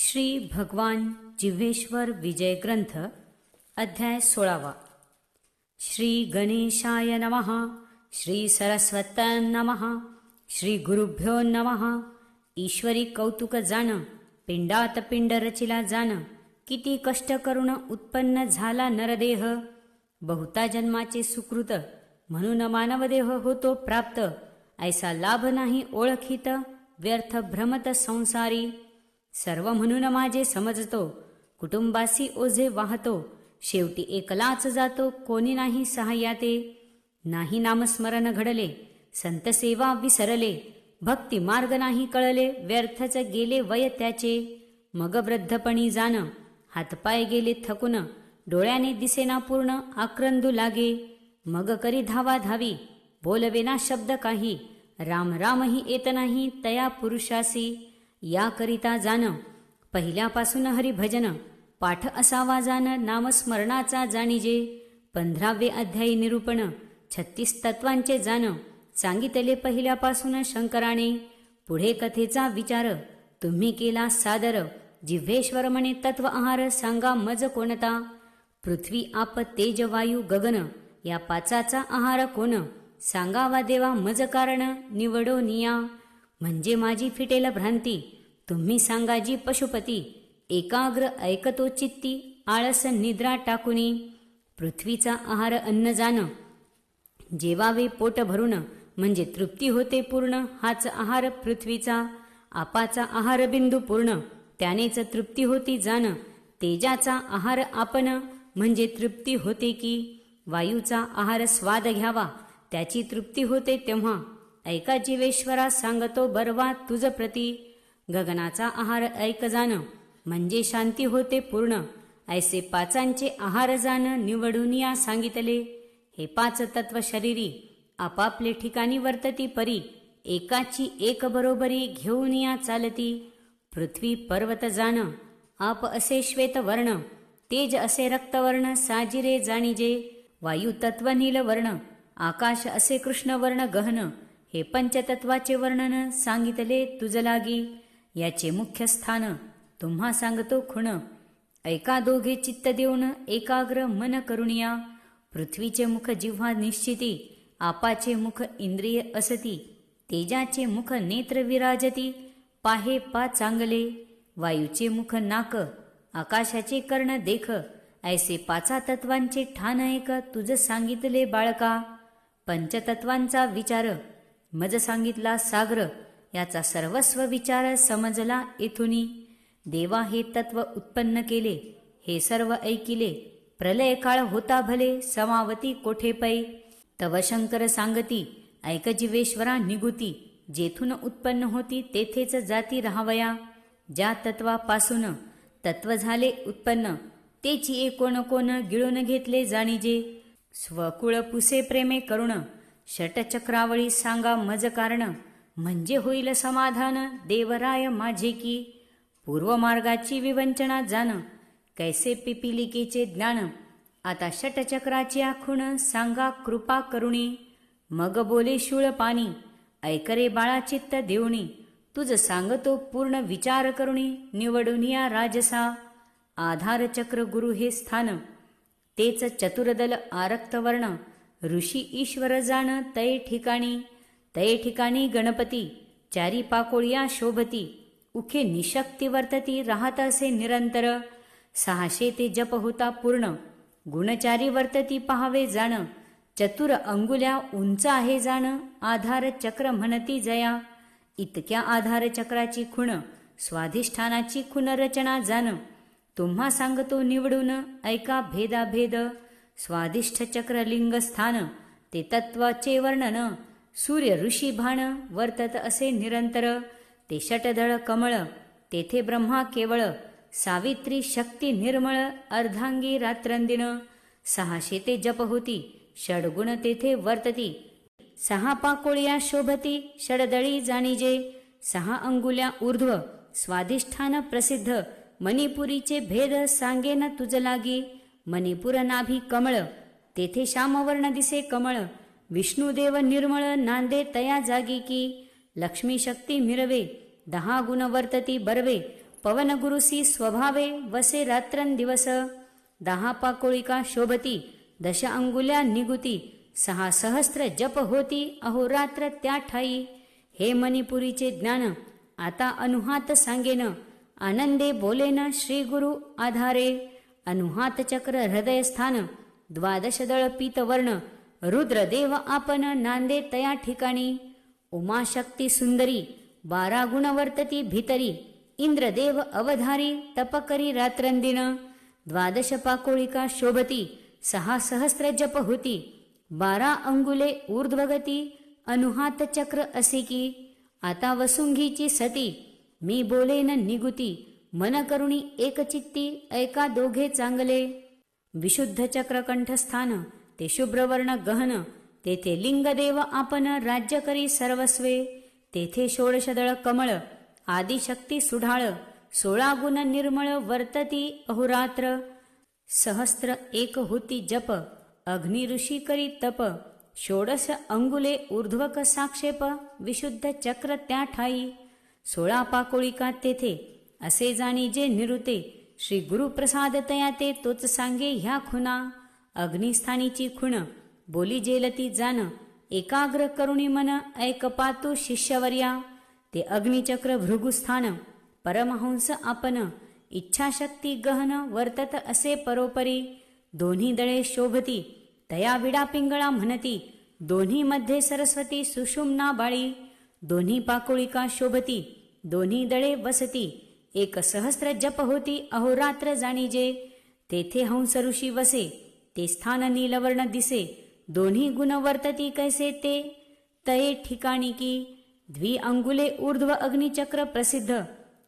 श्री भगवान जिव्हेश्वर विजय ग्रंथ अध्याय सोळावा. श्री गणेशाय नमः श्री सरस्वत नमः श्री गुरुभ्यो नमः ईश्वरी कौतुक जाण पिंडात पिंड रचिला जाण किती कष्ट करून उत्पन्न झाला नरदेह बहुता जन्माचे सुकृत म्हणून मानवदेह होतो प्राप्त ऐसा लाभ नाही ओळखीत व्यर्थ भ्रमत संसारी सर्व म्हणून माझे समजतो. कुटुंबासी ओझे वाहतो. शेवटी एकलाच जातो कोणी नाही सहाय्याते. नाही नामस्मरण घडले संतसेवा विसरले. भक्ती मार्ग नाही कळले व्यर्थच गेले वय त्याचे. मग वृद्धपणी जाण हातपाय गेले थकून डोळ्याने दिसेना पूर्ण आक्रंदू लागे. मग करी धावा धावी बोलवेना शब्द काही. राम रामही येत नाही तया पुरुषासी. याकरिता जाण पहिल्यापासून हरिभजन पाठ असावा जाण नामस्मरणाचा जाणीजे पंधरावे अध्यायी निरूपण छत्तीस तत्वांचे जाण सांगितले पहिल्यापासून शंकराने पुढे कथेचा विचार तुम्ही केला सादर जिव्हेश्वर म्हणे तत्व आहार सांगा मज कोणता पृथ्वी आप तेज वायू गगन या पाचाचा आहार कोण सांगावा देवा मज कारण निवडो निया म्हणजे माझी फिटेल भ्रांती. तुम्ही सांगा जी पशुपती. एकाग्र ऐकतो चित्ती आळस निद्रा टाकुनी. पृथ्वीचा आहार अन्न जाण. जेवावे पोट भरून म्हणजे तृप्ती होते पूर्ण. हाच आहार पृथ्वीचा. आपाचा आहार बिंदू पूर्ण. त्यानेच तृप्ती होती जाण. तेजाचा आहार आपण म्हणजे तृप्ती होते की. वायूचा आहार स्वाद घ्यावा. त्याची तृप्ती होते तेव्हा. ऐका जीवेश्वरा सांगतो बरवा तुझ प्रती. गगनाचा आहार ऐक जाण म्हणजे शांती होते पूर्ण. ऐसे पाचांचे आहार जाण निवडून या सांगितले. हे पाच तत्व शरीरी आपापले ठिकाणी वर्तती परी. एकाची एक बरोबरी घेऊन या चालती. पृथ्वी पर्वत जाण आप असे श्वेत वर्ण. तेज असे रक्तवर्ण साजिरे जाणीजे. वायू तत्व नील वर्ण. आकाश असे कृष्ण वर्ण गहन. हे पंचतत्वाचे वर्णन सांगितले तुझ लागी याचे मुख्य स्थान तुम्हा सांगतो खुण. ऐका दोघे चित्त देऊन एकाग्र मन करुणिया. पृथ्वीचे मुख जिव्हा निश्चिती आपाचे मुख इंद्रिय असती. तेजाचे मुख नेत्र विराजती. पाहे पा चांगले वायूचे मुख नाक. आकाशाचे कर्ण देख. ऐसे पाचा तत्वांचे ठाण ऐक तुझ सांगितले बाळका. पंचतत्वांचा विचार मज सांगितला सागर याचा सर्वस्व विचार समजला येथुनी देवा हे तत्व उत्पन्न केले हे सर्व ऐकिले प्रलय काळ होता भले समावती कोठे पै? तव शंकर सांगती ऐक जीवेश्वरा निगुती जेथून उत्पन्न होती तेथेच जाती राहावया. ज्या तत्वापासून तत्व झाले उत्पन्न तेची एकोण कोण गिळून घेतले जाणीजे. स्वकुळ पुसे प्रेमे करुण षटचक्रावळी सांगा मज कारण. म्हणजे होईल समाधान देवराय माझे की. पूर्वमार्गाची विवंचना जाण कैसे पिपिलिकेचे ज्ञान. आता षटचक्राची आखून सांगा कृपा करुणी. मग बोले शूळ पाणी ऐकरे बाळा चित्त देवणी तुझ सांगतो पूर्ण विचार करुणी निवडून या राजसा. आधार चक्र गुरु हे स्थान. तेच चतुरदल आरक्त वर्ण ऋषी ईश्वर जाण तय ठिकाणी तय ठिकाणी गणपती चारी पाकोळ्या शोभती उखे निशक्ती वर्तती राहत असे निरंतर सहाशे ते जप होता पूर्ण गुणचारी वर्तती पहावे जाण चतुर अंगुल्या उंच आहे जाण आधार चक्र म्हणती जया इतक्या आधार चक्राची खुण स्वाधिष्ठानाची खुण रचना जाण तुम्हा सांगतो निवडून ऐका भेदाभेद स्वादिष्ठ चक्र लिंग स्थान ते तत्वाचे वर्णन. सूर्य ऋषी भाण वर्तत असे निरंतर. ते षटदळ कमळ तेथे ब्रह्मा केवळ. सावित्री शक्ती निर्मळ अर्धांगी रात्रंदिन. सहाशे ते जप होती षडगुण तेथे वर्तती. सहा पाकोळ्या शोभती षडदळी जाणीजे. सहा अंगुल्या ऊर्ध्व स्वादिष्ठान प्रसिद्ध. मणिपुरीचे भेद सांगेन तुझ लागी. मणिपुर नाभी कमळ तेथे श्यामवर्ण दिसे कमळ विष्णुदेव निर्मळ नांदे तया जागी की लक्ष्मी शक्ती मिरवे दहा गुण वर्तती बरवे पवन गुरुसी स्वभावे वसे रात्रंदिवस दहा पाकोळिका शोभती दश अंगुल्या निगुती सहा सहस्र जप होती अहोरात्र त्या ठाई. हे मणिपुरीचे ज्ञान आता अनुहात सांगेन आनंदे बोलेन श्री गुरु आधारे. अनुहात चक्र हृदय स्थान द्वादश दळ पीतवर्ण रुद्रदेव आपण नांदे तया ठिकाणी उमाशक्ती सुंदरी बारा गुण वर्तती इंद्रदेव अवधारी तपकरी रात्रंदिन द्वादश पाकोळिका शोभती सहा सहस्र जप होती बारा अंगुले ऊर्ध्वगती अनुहात चक्र असे की आता वसुंगीची सती मी बोलेन निगुती मन करुणी एकचित्ती ऐका दोघे चांगले. विशुद्ध चक्र कंठस्थान ते शुभ्रवर्ण गहन तेथे लिंगदेव आपण राज्य करी सर्वस्वे. तेथे षोडशदळ कमळ आदिशक्ती सुढाळ सोळा गुण निर्मळ वर्तती अहुरात्र. सहस्त्र एक होती जप अग्नि ऋषी करी तप षोडश अंगुले ऊर्ध्वक साक्षेप विशुद्ध चक्र त्या ठाई सोळा पाकोळिका तेथे असे जाणी जे निरुते श्री गुरुप्रसाद तया ते तोच सांगे ह्या खुना अग्निस्थानीची खुण बोली जेलती जान एकाग्र करुणी मन ऐक पातू शिष्यवर्या. ते अग्निचक्र भृगुस्थान परमहंस आपण इच्छाशक्ती गहन वर्तत असे परोपरी. दोन्ही दळे शोभती तया विडा पिंगळा म्हणती दोन्ही मध्ये सरस्वती सुषुम्ना बाळी. दोन्ही पाकोळिका शोभती दोन्ही दळे वसती. एक सहस्त्र जप होती अहोरात्र जाणीजे. तेथे हंस ऋषी वसे ते स्थान नीलवर्ण दिसे. दोन्ही गुण वर्तती कैसे ते? तये ठिकाणी की द्वि अंगुले ऊर्ध्व अग्निचक्र प्रसिद्ध.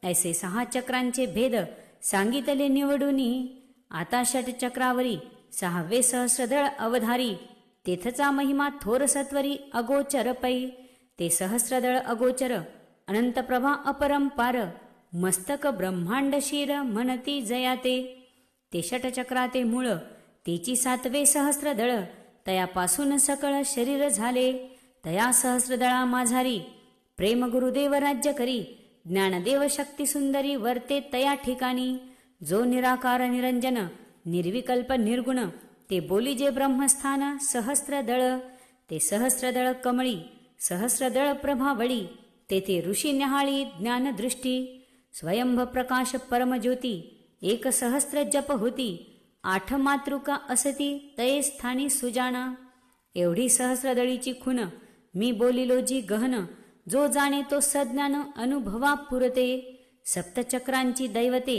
ऐसे सहा चक्रांचे भेद सांगितले निवडूनी. आता षट चक्रावरी सहावे सहस्रदळ अवधारी. तेथचा महिमा थोर सत्वरी अगोचर पै. ते सहस्रदळ अगोचर अनंत प्रभा अपरंपार. मस्तक ब्रह्मांड शिर जयाते. ते षटचक्राते मूळ तेची सातवे सहस्रदळ तयापासून सकळ शरीर झाले. तया सहस्रदळा माझारी प्रेम गुरुदेव राज्य करी ज्ञानदेव शक्ती सुंदरी वर्ते तया ठिकाणी. जो निराकार निरंजन निर्विकल्प निर्गुण ते बोली जे ब्रह्मस्थान सहस्रदळ. ते सहस्रदळ कमळी सहस्रदळ प्रभावळी तेथे ऋषी न्याहाळी ज्ञानदृष्टी. स्वयंभ प्रकाश परमज्योती एक सहस्र जप होती आठ मातृका असती तये स्थानी सुजाणा एवढी सहस्रदळीची खुन मी बोलिलो जी गहन जो जाणे तो सज्ञान अनुभवा पुरते सप्तचक्रांची दैवते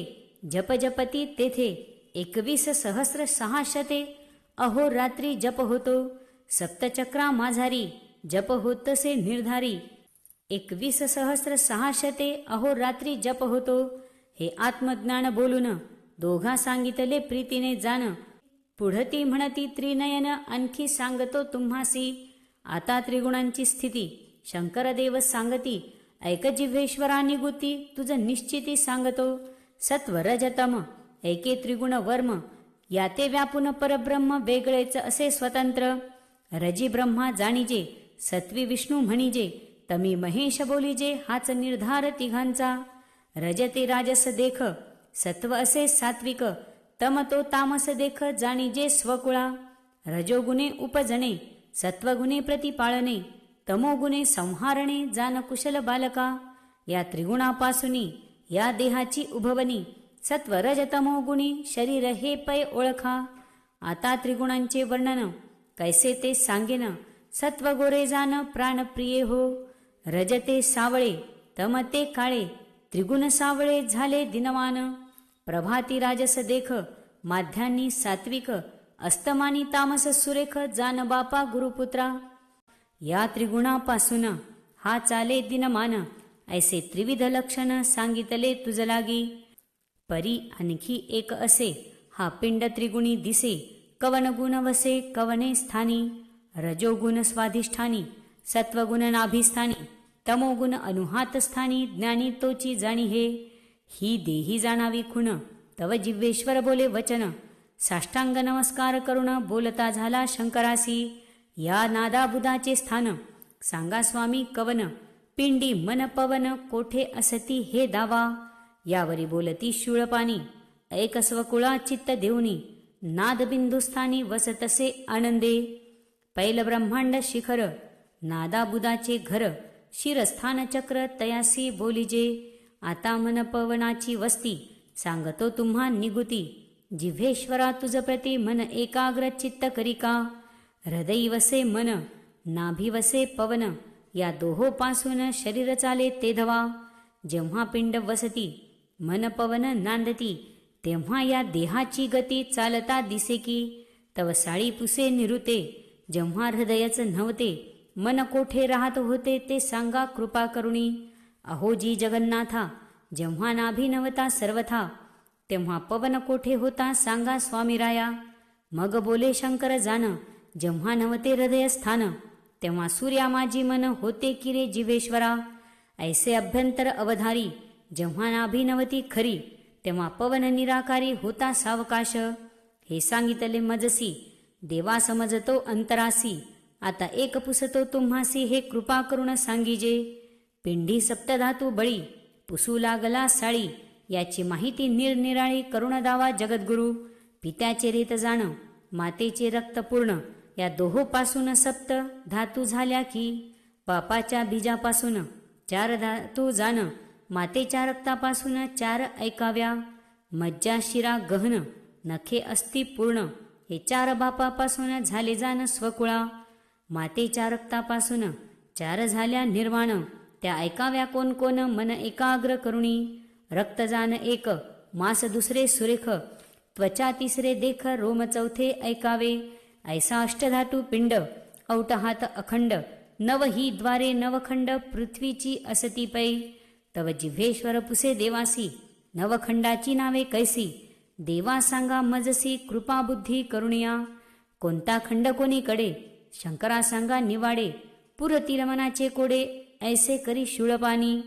जप जपती तेथे एकवीस सहस्र सहाशते. अहो रात्री जप होतो सप्तचक्रा माझारी जप होतसे निर्धारी. एकवीस सहस्र सहाशते अहो रात्री जप होतो. हे आत्मज्ञान बोलून दोघा सांगितले प्रीतीने जाण. पुढती म्हणती त्रिनयन आणखी सांगतो तुम्हासी. आता त्रिगुणांची स्थिती. शंकरदेव सांगती ऐक जिव्हेश्वरानी गुती तुझ निश्चिती सांगतो. सत्वरजतम ऐके त्रिगुण वर्म. याते व्यापून परब्रह्म वेगळेच असे स्वतंत्र. रजी ब्रह्मा जाणीजे सत्वी विष्णू म्हणीजे. तमी महेश बोलीजे हाच निर्धार तिघांचा. रजते राजस देख सत्व असे सात्विक तम तो तामस देख जाणीजे स्वकुळा. रजोगुणे उपजणे सत्वगुणे प्रतिपाळणे तमोगुणे संहारणे जान कुशल बालका. या त्रिगुणापासूनी या देहाची उभवनी सत्व रजतमोगुणी गुणी शरीर हे पै ओळखा. आता त्रिगुणांचे वर्णन कैसे ते सांगेन सत्व गोरे जान प्राणप्रिये हो. रजते सावळे तमते काळे त्रिगुण सावळे झाले दिनवान. प्रभाती राजस देख माध्यान्नी सात्विक अस्तमानी तामस सुरेख जान बापा गुरुपुत्रा. या त्रिगुणापासून हा चाले दिनमान ऐसे त्रिविध लक्षण सांगितले तुझ लागी. परी आणखी एक असे हा पिंड त्रिगुणी दिसे कवन गुण वसे कवने स्थानी. रजोगुण स्वाधिष्ठानी सत्वगुण नाभिस्थानी तमोगुण अनुहातस्थानी ज्ञानी तोची जाणी हे. ही देही जाणावी खुण तव जिव्हेश्वर बोले वचन. साष्टांग नमस्कार करुण बोलता झाला शंकरासी. या नादाबुदाचे स्थान सांगा स्वामी कवन. पिंडी मन पवन कोठे असती हे दावा. यावरी बोलती शूळपाणी ऐक स्वकुळा चित्त देऊनी. नादबिंदुस्थानी वसतसे आनंदे. पैल ब्रह्मांड शिखर नादाबुदाचे घर शिरस्थान चक्र तयासी बोलिजे. आता मन पवनाची वस्ती सांगतो तुम्हा निगुती. जिव्हेश्वरा तुझ प्रती मन एकाग्र चित्त करिका हृदयी वसे मन नाभी वसे पवन या दोहोपासून शरीर चाले ते धवा. जेव्हा पिंड वसती मन पवन नांदती तेव्हा या देहाची गती चालता दिसे की. तव साळी पुसे निरुते जेव्हा हृदयच नव्हते मन कोठे राहत होते ते सांगा कृपा करुणी. अहो जी जगन्नाथा जेव्हा नाभिनवता सर्वथा तेव्हा पवन कोठे होता सांगा स्वामीराया. मग बोले शंकर जान जेव्हा नवते हृदय स्थान तेव्हा सूर्या माझी मन होते की रे जीवेश्वरा. ऐसे अभ्यंतर अवधारी जेव्हा नाभिनवती खरी तेव्हा पवन निराकारी होता सावकाश. हे सांगितले मजसी देवा समजतो अंतरासी. आता एक पुसतो तुम्हासी हे कृपा करून सांगिजे. पिंडी सप्तधातू बळी पुसू लागला साळी याची माहिती निरनिराळी करुण दावा जगद्गुरु. पित्याचे रेत जाण मातेचे रक्त पूर्ण या दोहोपासून सप्त धातू झाल्या की पापाच्या बीजापासून चार धातू जाण मातेच्या रक्तापासून चार ऐकाव्या. मज्जा शिरा गहन नखे अस्ति पूर्ण हे चार बापापासून झाले जाण स्वकुळा. मातेच्या रक्तापासून चार झाल्या निर्वाण. त्या ऐकाव्या कोण कोण मन एकाग्र करुणी. रक्तजान एक मास दुसरे सुरेख. त्वचा तिसरे देख रोम चौथे ऐकावे. ऐसा अष्टधातू पिंड औटहात अखंड. नव ही द्वारे नवखंड पृथ्वीची असती पै. तव जिव्हेश्वर पुसे देवासी नवखंडाची नावे कैसी. देवा सांगा मजसी कृपा बुद्धी करुणिया. कोणता खंड कोणीकडे? शंकरा सांगा निवाडे पुर तिरमनाचे कोडे ऐसे करी शुळपानी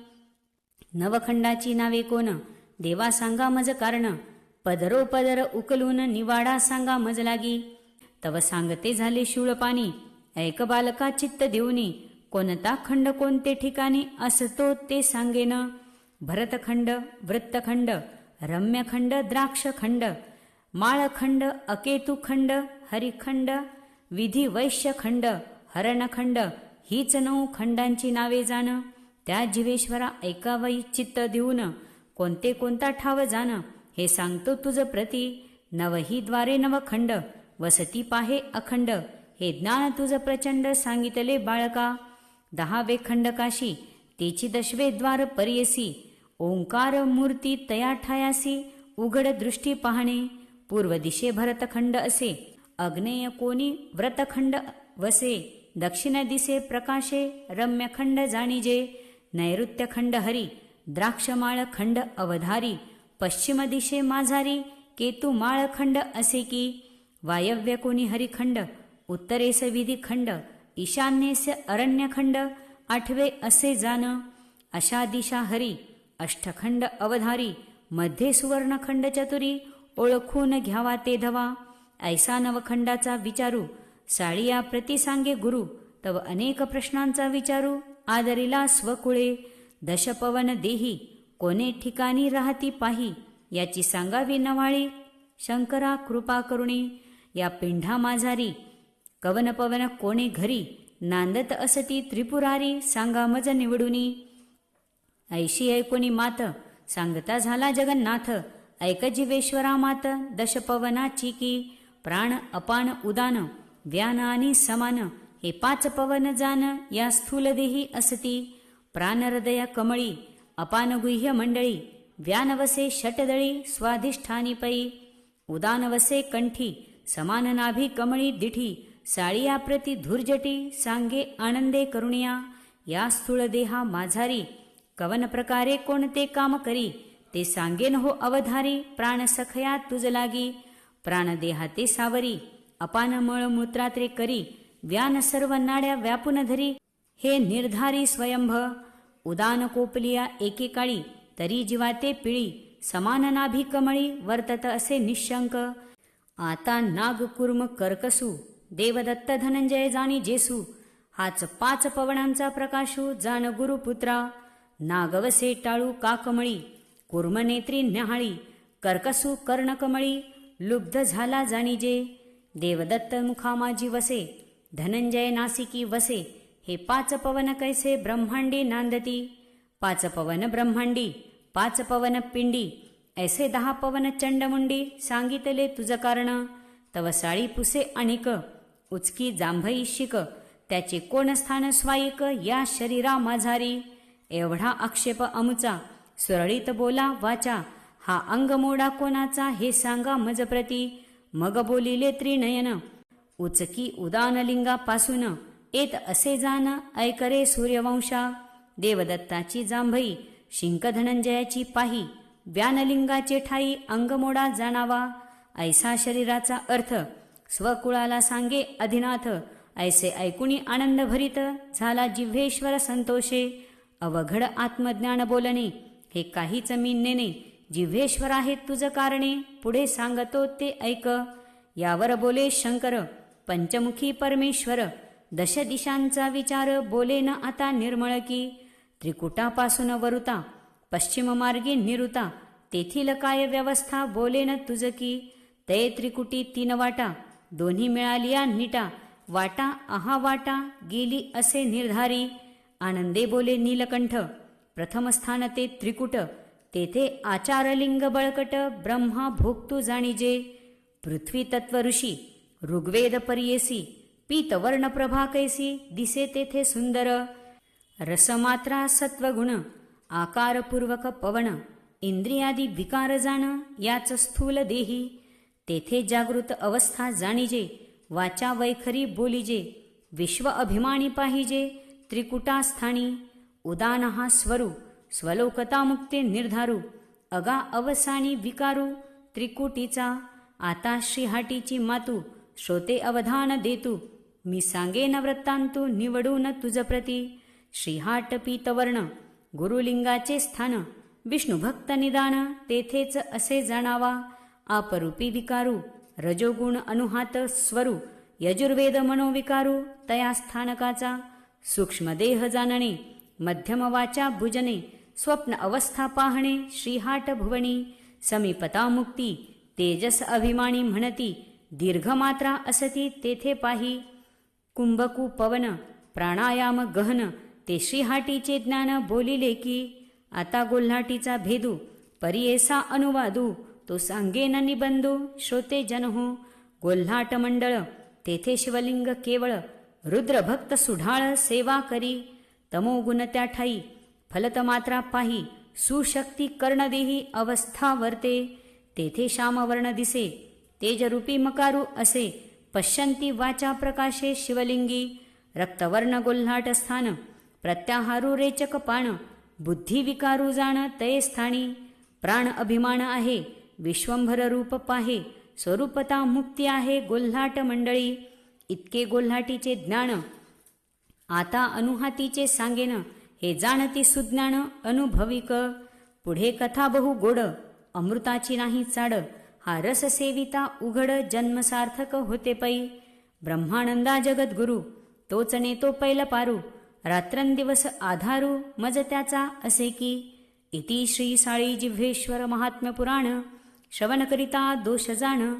नवखंडाची नावे कोण? देवा सांगा मज कारण. पदरो पदर उकलून निवाडा सांगा मज लागी. तव सांगते झाले शूळपाणी ऐक बालका चित्त देऊनी. कोणता खंड कोणते ठिकाणी असतो ते सांगेन. भरतखंड वृत्तखंड रम्यखंड द्राक्षखंड माळखंड अकेतुखंड हरिखंड विधी वैश्य खंड हरणखंड हीच नऊ खंडांची नावे जाण. त्या जीवेश्वरा ऐकावई चित्त देऊन कोणते कोणता ठाव जाण हे सांगतो तुझ प्रती. नवही द्वारे नवखंड वसती पाहे अखंड हे ज्ञान तुझ प्रचंड सांगितले बाळका. दहावे खंड काशी तेची दशवे द्वार पर्यसी. ओंकार मूर्ती तया ठायासी उघड दृष्टी पाहणे. पूर्व दिशे भरतखंड असे अग्नेय कोणी व्रतखंड वसे दक्षिण दिसे प्रकाशे रम्यखंड जाणीजे नैऋत्यखंड हरी द्राक्षमाळ खंड अवधारी पश्चिम दिशे माझारी केतू माळखंड असे की वायव्य कोणी हरिखंड उत्तरेस विधी खंड ईशान्येस अरण्यखंड आठवे असे जाण अशा दिशा हरी अष्टखंड अवधारी मध्ये सुवर्णखंड चतुरी ओळखून घ्यावा ते धवा. ऐसा नवखंडाचा विचारू साळिया प्रति सांगे गुरु तव अनेक प्रश्नांचा विचारू आदरीला स्वकुळे दशपवन देही कोणे ठिकाणी राहती पाही याची सांगावी नवाळी शंकरा कृपा करुणी या पिंढा माझारी कवन पवन कोणे घरी नांदत असती त्रिपुरारी सांगा मज निवडुनी. ऐशी ऐकोनी मात सांगता झाला जगन्नाथ ऐक जीवेश्वरा मात दशपवनाची की प्राण अपान उदान व्यान आणि समान हे पाच पवन जान या स्थूल देही असती. प्राण हृदय कमळी अपान गुह्य मंडळी व्यानवसे षटदळी स्वाधिष्ठानी पै. उदानवसे कंठी समान नाभी कमळी दिठी साळिया प्रति धुर्जटी सांगे आनंदे करुणिया. या स्थूळ देहा माझारी कवन प्रकारे कोणते काम करी ते सांगेन हो अवधारी प्राण सखया तुझ लागी. प्राणदेहाते सावरी अपान मळ मूत्रात्रे करी व्यान सर्व नाड्या व्यापून धरी. हे निर्धारी स्वयंभ उदान कोपलिया एकेकाळी तरी जीवाते पिळी समान नाभी कमळी वर्तत असे निशंक. आता नाग कुर्म कर्कसू देवदत्त धनंजय जाणी जेसू हाच पाच पवनांचा प्रकाशू जाण गुरुपुत्रा नागवसे टाळू काकमळी कुर्मनेत्री न्याहाळी कर्कसू कर्णकमळी लुब्ध झाला जाणीजे. देवदत्त मुखा माझी वसे धनंजय नासिकी वसे हे पाच पवन कैसे ब्रह्मांडी नांदती? पाच पवन ब्रह्मांडी पाच पवन पिंडी ऐसे दहा पवन चंडमुंडी सांगितले तुझ कारण. तव साळी पुसे अनिक उचकी जांभई शिक त्याचे कोण स्थान स्वाईक या शरीरा माझारी? एवढा आक्षेप अमुचा सुरळीत बोला वाचा हा अंगमोडा कोणाचा हे सांगा मजप्रती. मग बोलिले त्रिनयन उचकी उदानलिंगापासून येत असे जाण ऐकरे सूर्यवंशा. देवदत्ताची जांभई शिंक धनंजयाची पाही व्यानलिंगाचे ठाई अंगमोडा जाणावा. ऐसा शरीराचा अर्थ स्वकुळाला सांगे अधिनाथ ऐसे ऐकुणी आनंद भरित झाला जिव्हेश्वर संतोषे. अवघड आत्मज्ञान बोलणे हे काहीच मी नेणे. जिव्हेश्वर आहे तुझं कारणे. पुढे सांगतो ते ऐक. यावर बोले शंकर पंचमुखी परमेश्वर. दश दिशांचा विचार बोले न आता निर्मळ की. त्रिकुटापासून वरुता पश्चिम मार्गी निरुता. तेथील काय व्यवस्था बोले न तुझ की. ते त्रिकुटी तीन वाटा दोन्ही मिळालिया निटा. वाटा आहा वाटा गेली असे निर्धारी. आनंदे बोले नीलकंठ प्रथम स्थान ते त्रिकुट. तेथे आचारलिंग बळकट ब्रह्मा भोगतू जाणीजे पृथ्वी तत्व ऋषी ऋग्वेद पर्येसी पीतवर्ण प्रभा कैसी दिसे तेथे सुंदर रसमात्रा सत्वगुण आकारपूर्वक पवन इंद्रियादी विकार जाण याच स्थूल देही तेथे जागृत अवस्था जाणीजे वाचा वैखरी बोलीजे विश्व अभिमानी पाहिजे त्रिकुटास्थानी उदान हा स्वलोकता मुक्ते निर्धारू अगा अवसानी विकारू त्रिकुटीचा आता श्रीहाटीची मातू श्रोते अवधान देतू मी सांगेन वृत्तांतू निवडून तुझ प्रती श्रीहाट पीतवर्ण गुरुलिंगाचे स्थान विष्णुभक्त निदान तेथेच असे जाणावा आपरूपी विकारू रजोगुण अनुहात स्वरू यजुर्वेद मनोविकारू तया स्थानकाचा सूक्ष्मदेह जाणणे मध्यमवाचा भुजने स्वप्न अवस्था पाहणे श्रीहाट भुवनी समीपता मुक्ती तेजस अभिमानी म्हणती दीर्घमात्रा असती तेथे पाही. कुंभकू पवन प्राणायाम गहन ते श्रीहाटीचे ज्ञान बोलिले की आता गोल्हाटीचा भेदू परियेसा अनुवादू तो सांगेन निबंधू श्रोते जनहो गोल्हाट मंडळ तेथे शिवलिंग केवळ रुद्रभक्त सुढाळ सेवा करी तमोगुण त्या ठाई फलतमात्रा पाही सुशक्ती कर्णदेही अवस्था वर्ते. तेथे श्यामवर्ण दिसे तेजरूपी मकारू असे पश्यंती वाचा प्रकाशे शिवलिंगी रक्तवर्ण गोल्हाट स्थान प्रत्याहारू रेचक पाण बुद्धी विकारू जाण तये स्थानी प्राण अभिमान आहे विश्वंभर रूप पाहे स्वरूपता मुक्ती आहे गोल्हाट मंडळी इतके गोल्हाटीचे ज्ञान आता अनुहातीचे सांगेन हे जाणती सुज्ञान अनुभविक. पुढे कथा बहु गोड अमृताची नाही चाड हा रस सेविता उघड जन्मसार्थक होते पै. ब्रह्मानंदा जगद्गुरु तोच नेतो पैल पारू रात्रंदिवस आधारू मज त्याचा असे की. इति श्री साळी जिव्हेश्वर महात्म्य पुराण श्रवणकरिता दोष जाण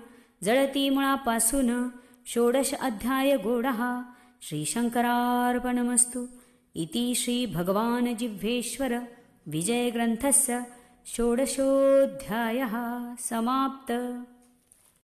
जळती मुळापासून षोडश अध्याय गोडहा. श्रीशङ्करार्पणमस्तु इति श्रीभगवान् जिह्वेश्वर विजयग्रन्थस्य षोडशोऽध्यायः समाप्त